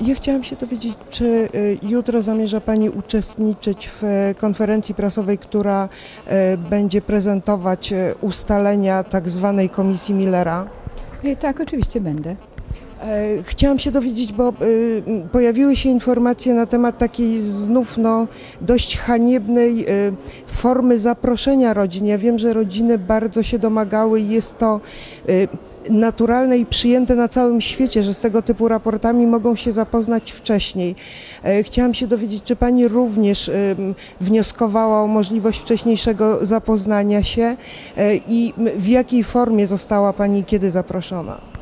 Ja chciałam się dowiedzieć, czy y, jutro zamierza Pani uczestniczyć w e, konferencji prasowej, która e, będzie prezentować e, ustalenia tak zwanej Komisji Millera. Tak, oczywiście będę. E, Chciałam się dowiedzieć, bo y, pojawiły się informacje na temat takiej znów no, dość haniebnej y, formy zaproszenia rodzin. Ja wiem, że rodziny bardzo się domagały i jest to y, naturalne i przyjęte na całym świecie, że z tego typu raportami mogą się zapoznać wcześniej. E, Chciałam się dowiedzieć, czy Pani również wnioskowała o możliwość wcześniejszego zapoznania się e, i w jakiej formie została Pani kiedy zaproszona?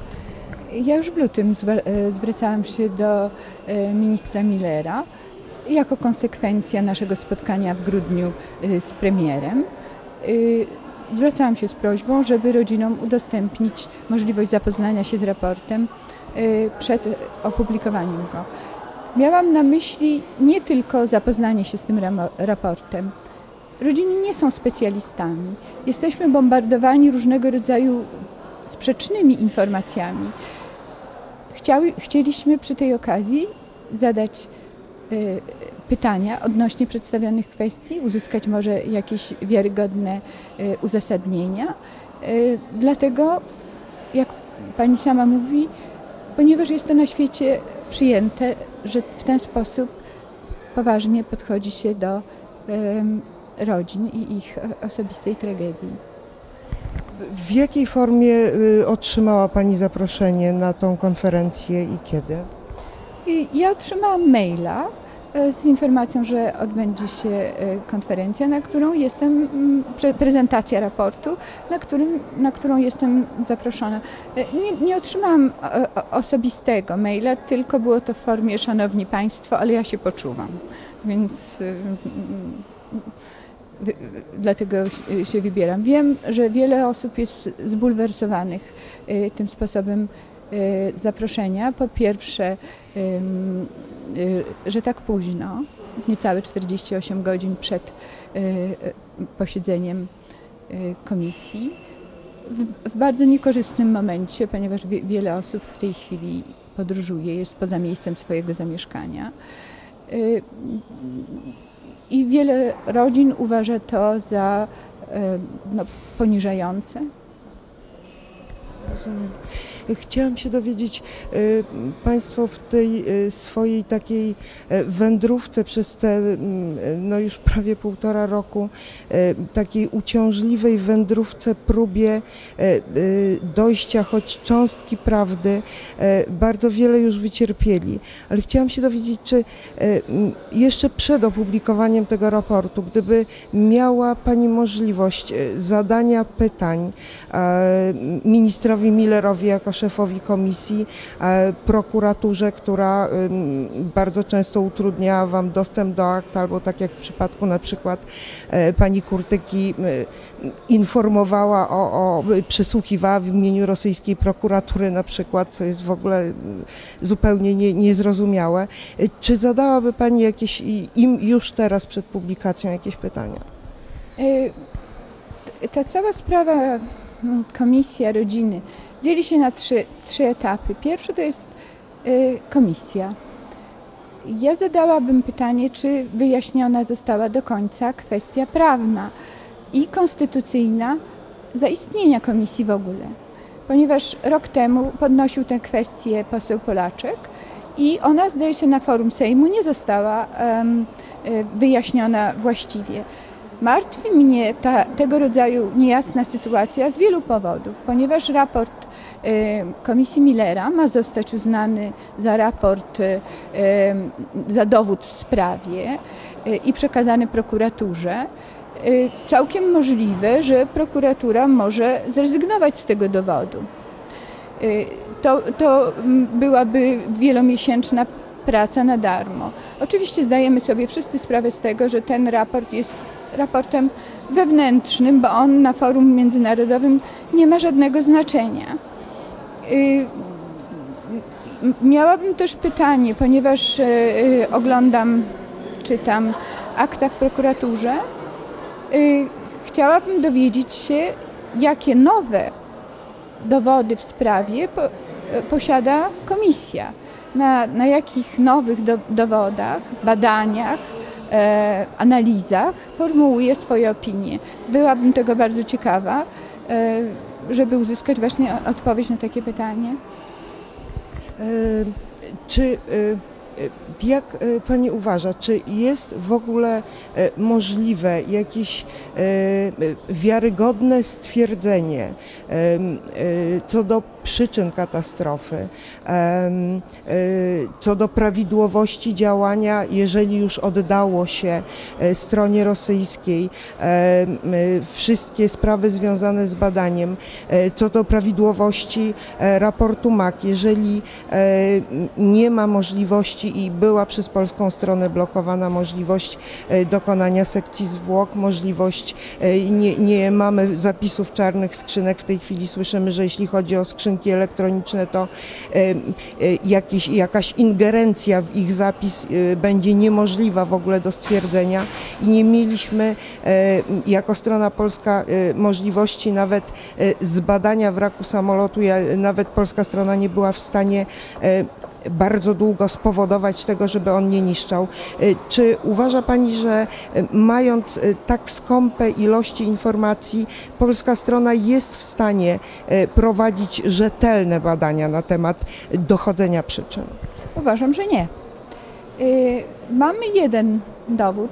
Ja już w lutym e, zwracałam się do e, ministra Millera jako konsekwencja naszego spotkania w grudniu e, z premierem. Zwracałam się z prośbą, żeby rodzinom udostępnić możliwość zapoznania się z raportem przed opublikowaniem go. Miałam na myśli nie tylko zapoznanie się z tym raportem. Rodziny nie są specjalistami. Jesteśmy bombardowani różnego rodzaju sprzecznymi informacjami. Chciały, chcieliśmy przy tej okazji zadać y, pytania odnośnie przedstawionych kwestii, uzyskać może jakieś wiarygodne y, uzasadnienia. Y, dlatego, jak pani sama mówi, ponieważ jest to na świecie przyjęte, że w ten sposób poważnie podchodzi się do rodzin i ich osobistej tragedii. W- jakiej formie y, otrzymała Pani zaproszenie na tą konferencję i kiedy? Ja otrzymałam maila e, z informacją, że odbędzie się e, konferencja, na którą jestem, pre- prezentacja raportu, na, którym, na którą jestem zaproszona. E, Nie, nie otrzymałam osobistego maila, tylko było to w formie Szanowni Państwo, ale ja się poczułam, więc wy- dlatego się- wybieram. Wiem, że wiele osób jest zbulwersowanych e, tym sposobem e, zaproszenia. Po pierwsze, y, że tak późno, niecałe 48 godzin przed y, y, posiedzeniem y, komisji, w, bardzo niekorzystnym momencie, ponieważ wie, wiele osób w tej chwili podróżuje, jest poza miejscem swojego zamieszkania. I wiele rodzin uważa to za y, no, poniżające, Rozumiem. Chciałam się dowiedzieć, y, Państwo w tej y, swojej takiej e, wędrówce przez te no już prawie półtora roku, e, takiej uciążliwej wędrówce, próbie e, dojścia choć cząstki prawdy, e, bardzo wiele już wycierpieli. Ale chciałam się dowiedzieć, czy e, jeszcze przed opublikowaniem tego raportu, gdyby miała Pani możliwość e, zadania pytań e, ministrowi Millerowi jako szefowi komisji, e, prokuraturze, która bardzo często utrudnia Wam dostęp do akt, albo tak jak w przypadku na przykład e, pani Kurtyki informowała o, o przesłuchiwała w imieniu rosyjskiej prokuratury na przykład, co jest w ogóle zupełnie nie, niezrozumiałe. Y, Czy zadałaby Pani jakieś im już teraz przed publikacją jakieś pytania? Ta cała sprawa komisja rodziny dzieli się na trzy, trzy etapy. Pierwszy to jest y, komisja. Ja zadałabym pytanie, czy wyjaśniona została do końca kwestia prawna i konstytucyjna zaistnienia komisji w ogóle. Ponieważ rok temu podnosił tę kwestię poseł Polaczek i ona, zdaje się, na forum Sejmu nie została y, wyjaśniona właściwie. Martwi mnie ta, tego rodzaju niejasna sytuacja z wielu powodów, ponieważ raport y, Komisji Millera ma zostać uznany za raport, y, za dowód w sprawie y, i przekazany prokuraturze. Całkiem możliwe, że prokuratura może zrezygnować z tego dowodu. To, to byłaby wielomiesięczna praca na darmo. Oczywiście zdajemy sobie wszyscy sprawę z tego, że ten raport jest raportem wewnętrznym, bo on na forum międzynarodowym nie ma żadnego znaczenia. Y, Miałabym też pytanie, ponieważ y, y, oglądam, czytam akta w prokuraturze. y, Chciałabym dowiedzieć się, jakie nowe dowody w sprawie po, posiada komisja. na, na jakich nowych do, dowodach, badaniach, e, analizach formułuje swoje opinie. Byłabym tego bardzo ciekawa, e, żeby uzyskać właśnie odpowiedź na takie pytanie. E, Czy e, jak e, Pani uważa, czy jest w ogóle e, możliwe jakieś e, wiarygodne stwierdzenie e, e, co do przyczyn katastrofy, e, co do prawidłowości działania, jeżeli już oddało się e, stronie rosyjskiej e, wszystkie sprawy związane z badaniem, e, co do prawidłowości e, raportu MAK, jeżeli nie ma możliwości i była przez polską stronę blokowana możliwość dokonania sekcji zwłok, możliwość, nie, nie mamy zapisów czarnych skrzynek, w tej chwili słyszymy, że jeśli chodzi o skrzynki elektroniczne, to e, jakiś, jakaś ingerencja w ich zapis e, będzie niemożliwa w ogóle do stwierdzenia i nie mieliśmy e, jako strona polska e, możliwości nawet zbadania wraku samolotu. Nawet polska strona nie była w stanie bardzo długo spowodować tego, żeby on nie niszczał. E, Czy uważa Pani, że e, mając e, tak skąpe ilości informacji, polska strona jest w stanie prowadzić rzetelne badania na temat dochodzenia przyczyn? Uważam, że nie. Y, Mamy jeden dowód.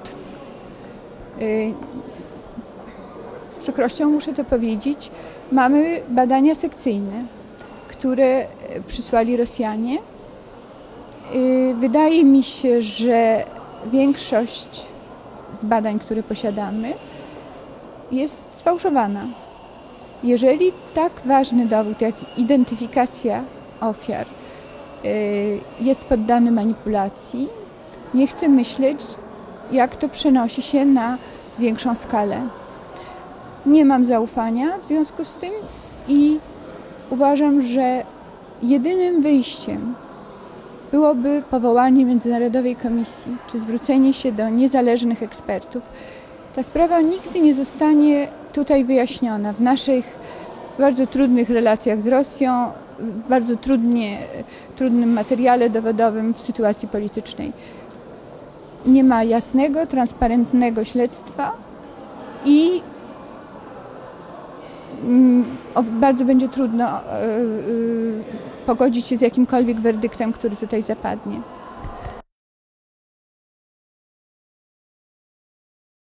Y, Z przykrością muszę to powiedzieć. Mamy badania sekcyjne, które y, przysłali Rosjanie. Y, Wydaje mi się, że większość z badań, które posiadamy, jest sfałszowana. Jeżeli tak ważny dowód jak identyfikacja ofiar y, jest poddany manipulacji, nie chcę myśleć, jak to przenosi się na większą skalę. Nie mam zaufania w związku z tym i uważam, że jedynym wyjściem byłoby powołanie Międzynarodowej Komisji, czy zwrócenie się do niezależnych ekspertów. Ta sprawa nigdy nie zostanie tutaj wyjaśniona w naszych bardzo trudnych relacjach z Rosją, w bardzo trudnie, trudnym materiale dowodowym w sytuacji politycznej. Nie ma jasnego, transparentnego śledztwa i bardzo będzie trudno e, e, pogodzić się z jakimkolwiek werdyktem, który tutaj zapadnie.